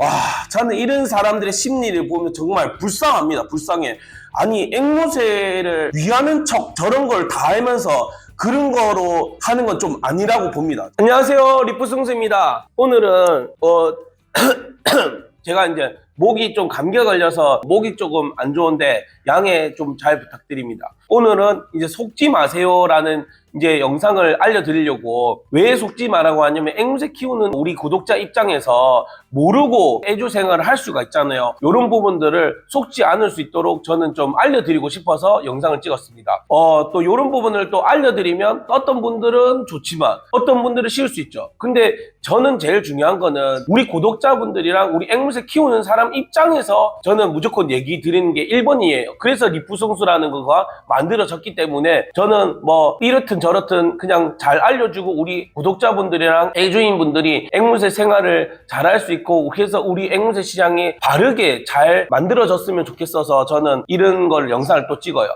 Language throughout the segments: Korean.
와, 저는 이런 사람들의 심리를 보면 정말 불쌍합니다. 불쌍해. 아니, 앵무새를 위하는 척 저런 걸다 하면서 그런 거로 하는 건 좀 아니라고 봅니다. 안녕하세요. 리프승수입니다. 오늘은, 어, 제가 이제 목이 좀 감기가 걸려서 목이 조금 안 좋은데 양해 좀 잘 부탁드립니다. 오늘은 이제 속지 마세요라는 이제 영상을 알려드리려고 왜 속지 마라고 하냐면 앵무새 키우는 우리 구독자 입장에서 모르고 애주 생활을 할 수가 있잖아요. 이런 부분들을 속지 않을 수 있도록 저는 좀 알려드리고 싶어서 영상을 찍었습니다. 어, 또 이런 부분을 또 알려드리면 어떤 분들은 좋지만 어떤 분들은 싫을 수 있죠. 근데 저는 제일 중요한 거는 우리 구독자분들이랑 우리 앵무새 키우는 사람 입장에서 저는 무조건 얘기 드리는 게 1번이에요. 그래서 리프성수라는 거가 만들어졌기 때문에 저는 뭐 이렇든 저 렇든 그냥 잘 알려주고 우리 구독자분들이랑 애주인분들이 앵무새 생활을 잘 할 수 있고 그래서 우리 앵무새 시장이 바르게 잘 만들어졌으면 좋겠어서 저는 이런 걸 영상을 또 찍어요.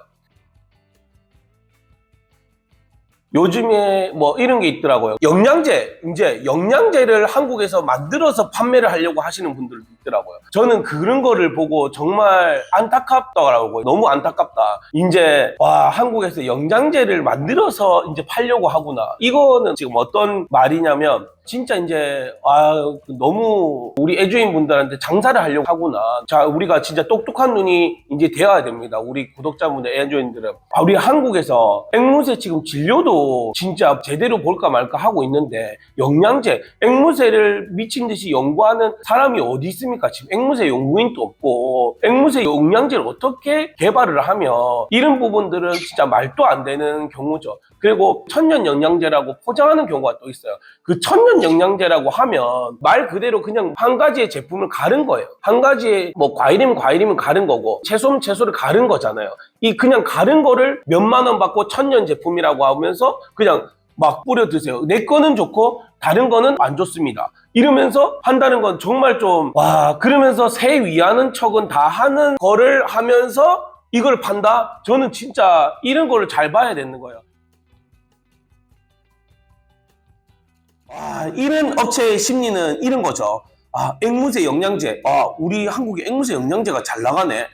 요즘에 뭐 이런 게 있더라고요. 영양제, 이제 영양제를 한국에서 만들어서 판매를 하려고 하시는 분들도 있더라고요. 저는 그런 거를 보고 정말 안타깝더라고요. 너무 안타깝다. 이제 와 한국에서 영양제를 만들어서 이제 팔려고 하구나. 이거는 지금 어떤 말이냐면 진짜 이제 아 너무 우리 애주인 분들한테 장사를 하려고 하구나. 자 우리가 진짜 똑똑한 눈이 이제 되어야 됩니다. 우리 구독자분들 애주인들은 아, 우리 한국에서 앵무새 지금 진료도 진짜 제대로 볼까 말까 하고 있는데 영양제 앵무새를 미친 듯이 연구하는 사람이 어디 있습니까? 지금 앵무새 연구인도 없고 앵무새 영양제를 어떻게 개발을 하며 이런 부분들은 진짜 말도 안 되는 경우죠. 그리고 천연 영양제라고 포장하는 경우가 또 있어요. 그 천연 영양제라고 하면 말 그대로 그냥 한 가지의 제품을 가른 거예요. 한 가지의 뭐 과일이면 과일이면 가른 거고 채소면 채소를 가른 거잖아요. 이 그냥 가른 거를 몇만 원 받고 천연 제품이라고 하면서 그냥 막 뿌려 드세요. 내 거는 좋고 다른 거는 안 좋습니다. 이러면서 한다는 건 정말 좀 와 그러면서 새 위하는 척은 다 하는 거를 하면서 이걸 판다? 저는 진짜 이런 거를 잘 봐야 되는 거예요. 아, 이런 업체의 심리는 이런 거죠. 아, 앵무새 영양제. 아, 우리 한국에 앵무새 영양제가 잘 나가네.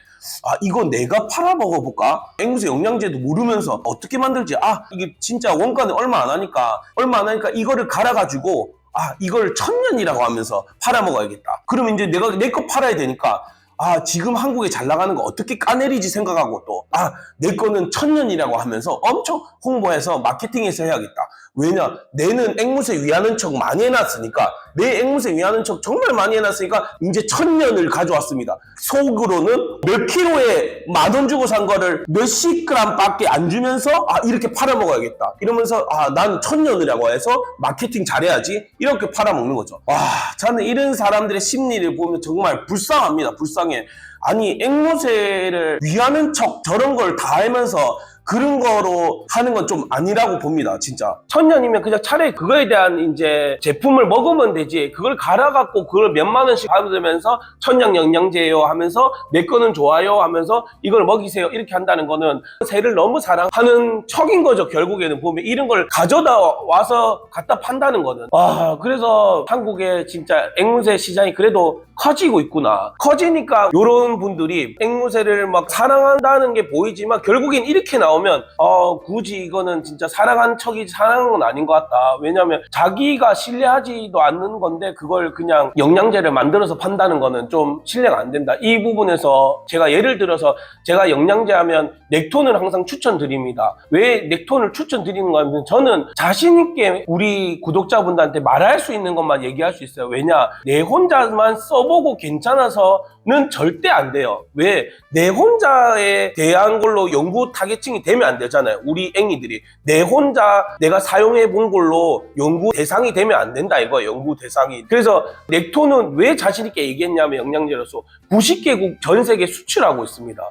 아, 이거 내가 팔아 먹어볼까? 앵무새 영양제도 모르면서 어떻게 만들지? 아, 이게 진짜 원가는 얼마 안 하니까, 얼마 안 하니까 이거를 갈아가지고, 아, 이걸 천년이라고 하면서 팔아 먹어야겠다. 그러면 이제 내가 내 거 팔아야 되니까, 아, 지금 한국에 잘 나가는 거 어떻게 까내리지 생각하고 또, 아, 내 거는 천년이라고 하면서 엄청 홍보해서 마케팅해서 해야겠다. 왜냐, 내는 앵무새 위하는 척 많이 해놨으니까, 내 앵무새 위하는 척 정말 많이 해놨으니까, 이제 천년을 가져왔습니다. 속으로는 몇 킬로에 만 원 주고 산 거를 몇십 그램 밖에 안 주면서, 아, 이렇게 팔아먹어야겠다. 이러면서, 아, 난 천년이라고 해서 마케팅 잘해야지. 이렇게 팔아먹는 거죠. 와, 저는 이런 사람들의 심리를 보면 정말 불쌍합니다. 불쌍해. 아니, 앵무새를 위하는 척 저런 걸다 하면서 그런 거로 하는 건 좀 아니라고 봅니다, 진짜. 천년이면 그냥 차라리 그거에 대한 이제 제품을 먹으면 되지. 그걸 갈아갖고 그걸 몇만 원씩 받으면서 천연 영양제예요 하면서 내 거는 좋아요 하면서 이걸 먹이세요 이렇게 한다는 거는 새를 너무 사랑하는 척인 거죠, 결국에는 보면. 이런 걸 가져다 와서 갖다 판다는 거는. 와, 그래서 한국의 진짜 앵무새 시장이 그래도 커지고 있구나. 커지니까 이런 분들이 앵무새를 막 사랑한다는 게 보이지만 결국엔 이렇게 나오 면 어 굳이 이거는 진짜 사랑한 척이 사랑한 건 아닌 것 같다. 왜냐면 자기가 신뢰하지도 않는 건데 그걸 그냥 영양제를 만들어서 판다는 거는 좀 신뢰가 안 된다. 이 부분에서 제가 예를 들어서 제가 영양제 하면 넥톤을 항상 추천드립니다. 왜 넥톤을 추천드리는가 하면 저는 자신 있게 우리 구독자분들한테 말할 수 있는 것만 얘기할 수 있어요. 왜냐 내 혼자만 써보고 괜찮아서 는 절대 안 돼요. 왜 내 혼자에 대한 걸로 연구 타겟층이 되면 안 되잖아요. 우리 앵이들이 내 혼자 내가 사용해 본 걸로 연구 대상이 되면 안 된다 이거예요. 연구 대상이. 그래서 넥톤은 왜 자신 있게 얘기했냐면 영양제로서 90개국 전 세계 수출하고 있습니다.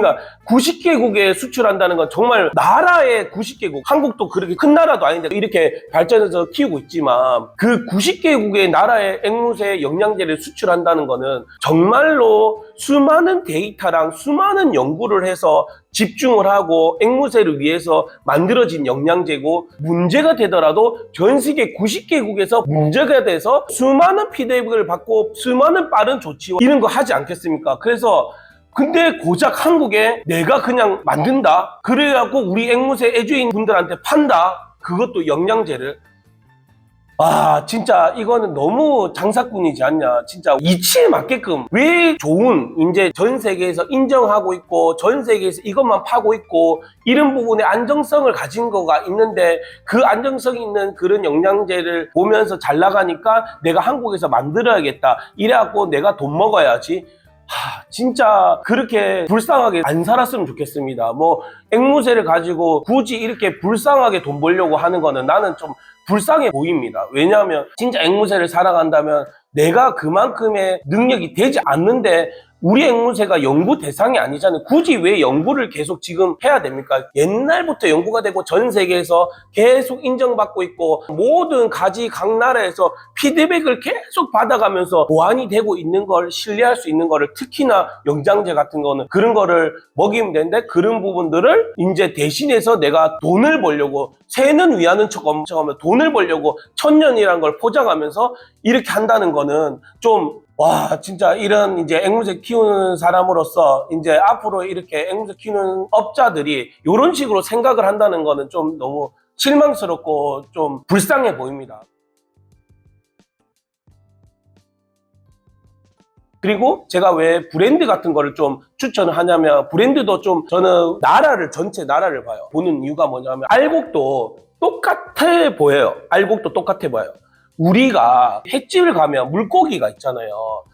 그러니까 90개국에 수출한다는 건 정말 나라의 90개국, 한국도 그렇게 큰 나라도 아닌데 이렇게 발전해서 키우고 있지만 그 90개국의 나라의 앵무새 영양제를 수출한다는 거는 정말로 수많은 데이터랑 수많은 연구를 해서 집중을 하고 앵무새를 위해서 만들어진 영양제고 문제가 되더라도 전 세계 90개국에서 문제가 돼서 수많은 피드백을 받고 수많은 빠른 조치와 이런 거 하지 않겠습니까? 그래서 근데 고작 한국에 내가 그냥 만든다? 그래갖고 우리 앵무새 애주인 분들한테 판다? 그것도 영양제를 아 진짜 이거는 너무 장사꾼이지 않냐 진짜 이치에 맞게끔 왜 좋은 이제 전 세계에서 인정하고 있고 전 세계에서 이것만 파고 있고 이런 부분에 안정성을 가진 거가 있는데 그 안정성 있는 그런 영양제를 보면서 잘 나가니까 내가 한국에서 만들어야겠다 이래갖고 내가 돈 먹어야지 하, 진짜 그렇게 불쌍하게 안 살았으면 좋겠습니다. 뭐 앵무새를 가지고 굳이 이렇게 불쌍하게 돈 벌려고 하는 거는 나는 좀 불쌍해 보입니다. 왜냐하면 진짜 앵무새를 살아간다면 내가 그만큼의 능력이 되지 않는데 우리 앵무새가 연구 대상이 아니잖아요. 굳이 왜 연구를 계속 지금 해야 됩니까? 옛날부터 연구가 되고 전 세계에서 계속 인정받고 있고 모든 가지 각 나라에서 피드백을 계속 받아가면서 보완이 되고 있는 걸 신뢰할 수 있는 거를 특히나 영양제 같은 거는 그런 거를 먹이면 되는데 그런 부분들을 이제 대신해서 내가 돈을 벌려고 새는 위하는 척하면 돈을 벌려고 천년이란 걸 포장하면서 이렇게 한다는 거는 좀와 진짜 이런 이제 앵무새 키우는 사람으로서 이제 앞으로 이렇게 앵무새 키우는 업자들이 이런 식으로 생각을 한다는 거는 좀 너무 실망스럽고 좀 불쌍해 보입니다. 그리고 제가 왜 브랜드 같은 거를 좀 추천을 하냐면 브랜드도 좀 저는 나라를 전체 나라를 봐요. 보는 이유가 뭐냐면 알곡도 똑같아 보여요. 알곡도 똑같아 보여요. 우리가 횟집을 가면 물고기가 있잖아요.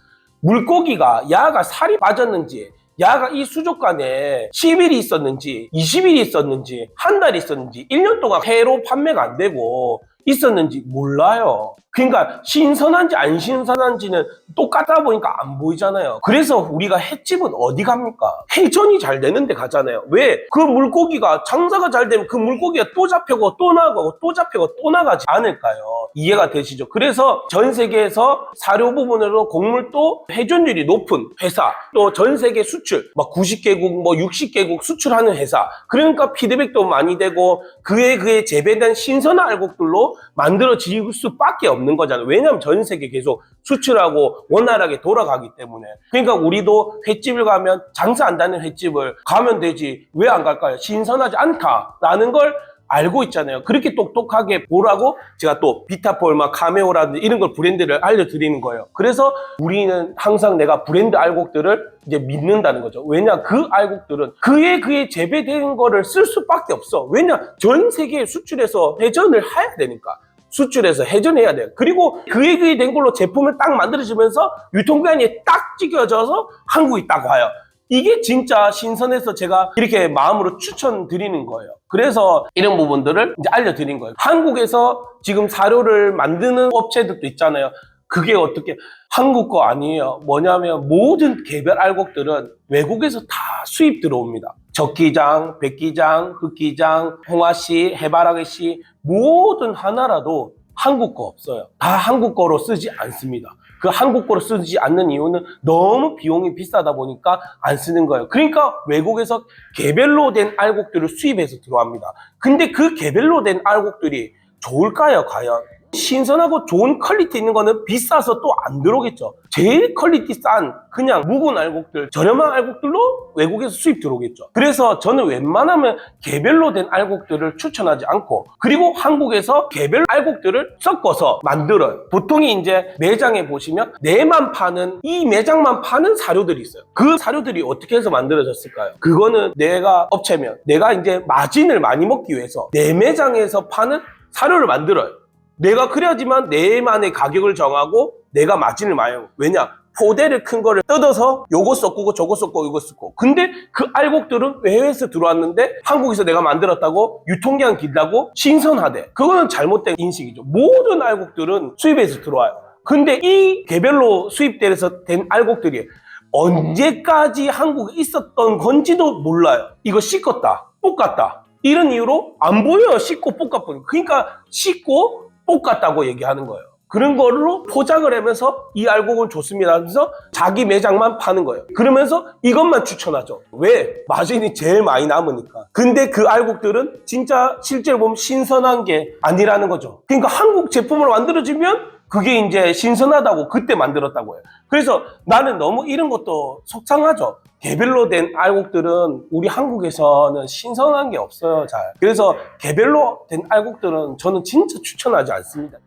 물고기가 야가 살이 빠졌는지 야가 이 수족관에 10일이 있었는지 20일이 있었는지 한 달이 있었는지 1년 동안 회로 판매가 안 되고 있었는지 몰라요. 그러니까 신선한지 안 신선한지는 똑같다 보니까 안 보이잖아요. 그래서 우리가 횟집은 어디 갑니까? 회전이 잘 되는데 가잖아요. 왜? 그 물고기가 장사가 잘 되면 그 물고기가 또 잡히고 또 나가고 또 잡히고 또 나가지 않을까요? 이해가 되시죠? 그래서 전 세계에서 사료 부분으로 곡물도 회전율이 높은 회사, 또 전 세계 수출, 막 90개국, 뭐 60개국 수출하는 회사. 그러니까 피드백도 많이 되고 그에 그에 재배된 신선한 알곡들로 만들어질 수밖에 없는 거잖아요. 왜냐하면 전 세계 계속 수출하고 원활하게 돌아가기 때문에. 그러니까 우리도 횟집을 가면 장사 안 되는 횟집을 가면 되지 왜 안 갈까요? 신선하지 않다라는 걸 알고 있잖아요. 그렇게 똑똑하게 보라고 제가 또 비타폴마 카메오라든지 이런 걸 브랜드를 알려드리는 거예요. 그래서 우리는 항상 내가 브랜드 알곡들을 이제 믿는다는 거죠. 왜냐 그 알곡들은 그에 그에 재배된 거를 쓸 수밖에 없어. 왜냐 전 세계에 수출해서 회전을 해야 되니까. 수출해서 회전해야 돼요. 그리고 그에 그에 된 걸로 제품을 딱 만들어지면서 유통기한이 딱 찍혀져서 한국이 딱 와요. 이게 진짜 신선해서 제가 이렇게 마음으로 추천드리는 거예요. 그래서 이런 부분들을 이제 알려드린 거예요. 한국에서 지금 사료를 만드는 업체들도 있잖아요. 그게 어떻게 한국 거 아니에요. 뭐냐면 모든 개별 알곡들은 외국에서 다 수입 들어옵니다. 적기장, 백기장, 흑기장, 홍화씨, 해바라기씨 모든 하나라도 한국 거 없어요. 다 한국 거로 쓰지 않습니다. 그 한국 거로 쓰지 않는 이유는 너무 비용이 비싸다 보니까 안 쓰는 거예요. 그러니까 외국에서 개별로 된 알곡들을 수입해서 들어옵니다. 근데 그 개별로 된 알곡들이 좋을까요, 과연? 신선하고 좋은 퀄리티 있는 거는 비싸서 또 안 들어오겠죠. 제일 퀄리티 싼 그냥 묵은 알곡들, 저렴한 알곡들로 외국에서 수입 들어오겠죠. 그래서 저는 웬만하면 개별로 된 알곡들을 추천하지 않고 그리고 한국에서 개별 알곡들을 섞어서 만들어요. 보통이 이제 매장에 보시면 내만 파는 이 매장만 파는 사료들이 있어요. 그 사료들이 어떻게 해서 만들어졌을까요? 그거는 내가 업체면 내가 이제 마진을 많이 먹기 위해서 내 매장에서 파는 사료를 만들어요. 내가 그래야지만 내만의 가격을 정하고 내가 마진을 하고 왜냐 포대를 큰 거를 뜯어서 요거 섞고 저거 섞고 이거 섞고 근데 그 알곡들은 해외에서 들어왔는데 한국에서 내가 만들었다고 유통기한 길다고 신선하대 그거는 잘못된 인식이죠 모든 알곡들은 수입에서 들어와요 근데 이 개별로 수입돼서 된 알곡들이 언제까지 한국에 있었던 건지도 몰라요. 이거 씻었다, 볶았다. 이런 이유로 안 보여요. 씻고 볶아 보니. 그러니까 씻고 볶았다고 얘기하는 거예요. 그런 걸로 포장을 하면서 이 알곡은 좋습니다 하면서 자기 매장만 파는 거예요. 그러면서 이것만 추천하죠. 왜? 마진이 제일 많이 남으니까. 근데 그 알곡들은 진짜 실제로 보면 신선한 게 아니라는 거죠. 그러니까 한국 제품으로 만들어지면 그게 이제 신선하다고 그때 만들었다고 해요. 그래서 나는 너무 이런 것도 속상하죠. 개별로 된 알곡들은 우리 한국에서는 신선한 게 없어요, 잘. 그래서 개별로 된 알곡들은 저는 진짜 추천하지 않습니다.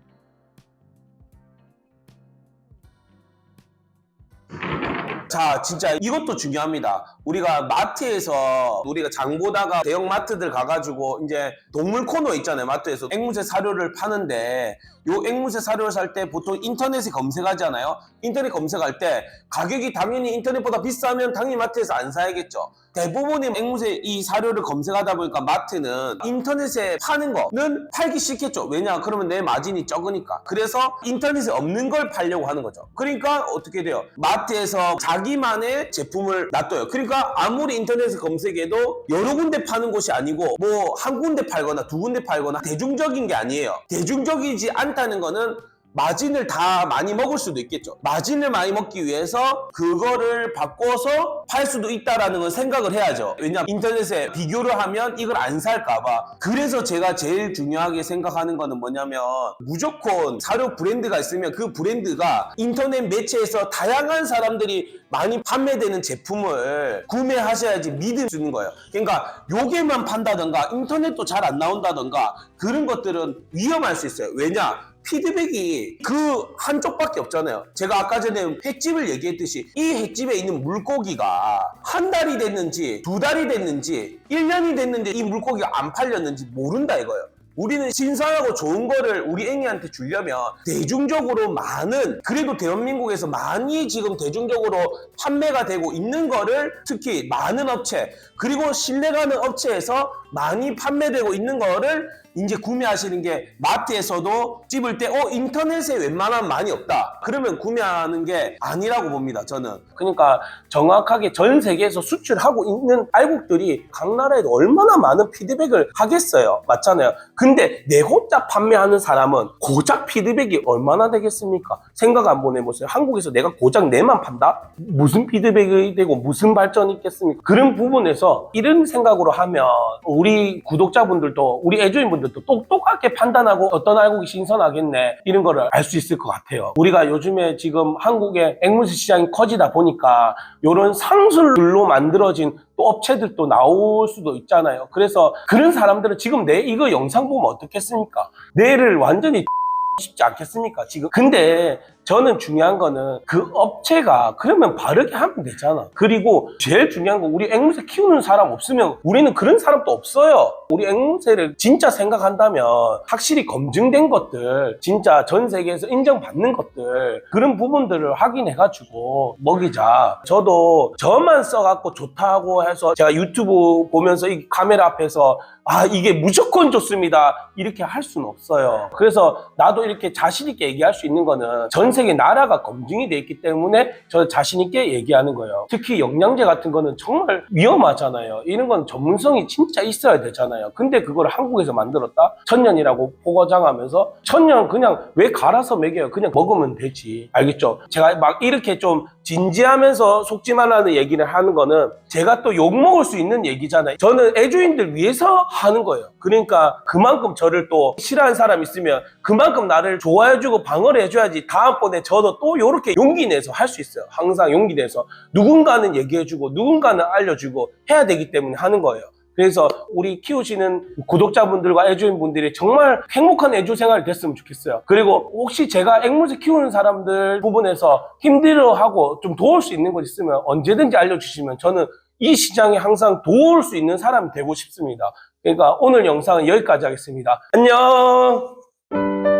자, 진짜 이것도 중요합니다. 우리가 마트에서 우리가 장 보다가 대형 마트들 가가지고 이제 동물 코너 있잖아요. 마트에서 앵무새 사료를 파는데 요 앵무새 사료를 살 때 보통 인터넷에 검색하잖아요. 인터넷 검색할 때 가격이 당연히 인터넷보다 비싸면 당연히 마트에서 안 사야겠죠. 대부분의 앵무새 이 사료를 검색하다 보니까 마트는 인터넷에 파는 거는 팔기 싫겠죠. 왜냐? 그러면 내 마진이 적으니까. 그래서 인터넷에 없는 걸 팔려고 하는 거죠. 그러니까 어떻게 돼요? 마트에서 자기만의 제품을 놔둬요. 그러니까 아무리 인터넷에 검색해도 여러 군데 파는 곳이 아니고 뭐 한 군데 팔거나 두 군데 팔거나 대중적인 게 아니에요. 대중적이지 않다는 거는 마진을 다 많이 먹을 수도 있겠죠. 마진을 많이 먹기 위해서 그거를 바꿔서 팔 수도 있다라는 걸 생각을 해야죠. 왜냐면 인터넷에 비교를 하면 이걸 안 살까봐. 그래서 제가 제일 중요하게 생각하는 거는 뭐냐면 무조건 사료 브랜드가 있으면 그 브랜드가 인터넷 매체에서 다양한 사람들이 많이 판매되는 제품을 구매하셔야지 믿을 수 있는 거예요. 그러니까 요게만 판다던가 인터넷도 잘 안 나온다던가 그런 것들은 위험할 수 있어요. 왜냐? 피드백이 그 한쪽밖에 없잖아요. 제가 아까 전에 횟집을 얘기했듯이 이 횟집에 있는 물고기가 한 달이 됐는지 두 달이 됐는지 1년이 됐는데 이 물고기가 안 팔렸는지 모른다 이거예요. 우리는 신선하고 좋은 거를 우리 애기한테 주려면 대중적으로 많은 그래도 대한민국에서 많이 지금 대중적으로 판매가 되고 있는 거를 특히 많은 업체 그리고 신뢰가는 업체에서 많이 판매되고 있는 거를 이제 구매하시는 게 마트에서도 찝을 때 어 인터넷에 웬만하면 많이 없다. 그러면 구매하는 게 아니라고 봅니다 저는. 그러니까 정확하게 전 세계에서 수출하고 있는 알곡들이 각 나라에도 얼마나 많은 피드백을 하겠어요. 맞잖아요. 근데 내 혼자 판매하는 사람은 고작 피드백이 얼마나 되겠습니까? 생각 한번 해보세요. 한국에서 내가 고작 내만 판다? 무슨 피드백이 되고 무슨 발전이 있겠습니까? 그런 부분에서 이런 생각으로 하면 우리 구독자분들도 우리 애주인분들 도 똑똑하게 판단하고 어떤 알곡이 신선하겠네 이런 거를 알 수 있을 것 같아요. 우리가 요즘에 지금 한국의 앵무새 시장이 커지다 보니까 이런 상술로 만들어진 또 업체들도 나올 수도 있잖아요. 그래서 그런 사람들은 지금 내 이거 영상 보면 어떻겠습니까? 뇌를 완전히 쉽지 않겠습니까? 지금 근데 저는 중요한 거는 그 업체가 그러면 바르게 하면 되잖아. 그리고 제일 중요한 건 우리 앵무새 키우는 사람 없으면 우리는 그런 사람도 없어요. 우리 앵무새를 진짜 생각한다면 확실히 검증된 것들, 진짜 전 세계에서 인정받는 것들 그런 부분들을 확인해가지고 먹이자. 저도 저만 써갖고 좋다고 해서 제가 유튜브 보면서 이 카메라 앞에서 아 이게 무조건 좋습니다 이렇게 할 수는 없어요. 그래서 나도 이렇게 자신 있게 얘기할 수 있는 거는 전 세계 나라가 검증이 돼 있기 때문에 저 자신 있게 얘기하는 거예요. 특히 영양제 같은 거는 정말 위험하잖아요. 이런 건 전문성이 진짜 있어야 되잖아요. 근데 그걸 한국에서 만들었다? 천년이라고 포거장하면서 천년 그냥 왜 갈아서 먹여요? 그냥 먹으면 되지. 알겠죠? 제가 막 이렇게 좀 진지하면서 속지만 하는 얘기를 하는 거는 제가 또 욕먹을 수 있는 얘기잖아요. 저는 애주인들 위해서 하는 거예요. 그러니까 그만큼 저를 또 싫어하는 사람 있으면 그만큼 나를 좋아해주고 방어를 해줘야지 다음 번에 저도 또 이렇게 용기 내서 할 수 있어요. 항상 용기 내서 누군가는 얘기해주고 누군가는 알려주고 해야 되기 때문에 하는 거예요. 그래서 우리 키우시는 구독자분들과 애주인분들이 정말 행복한 애주 생활이 됐으면 좋겠어요. 그리고 혹시 제가 앵무새 키우는 사람들 부분에서 힘들어하고 좀 도울 수 있는 것 있으면 언제든지 알려주시면 저는 이 시장에 항상 도울 수 있는 사람이 되고 싶습니다. 그러니까 오늘 영상은 여기까지 하겠습니다. 안녕!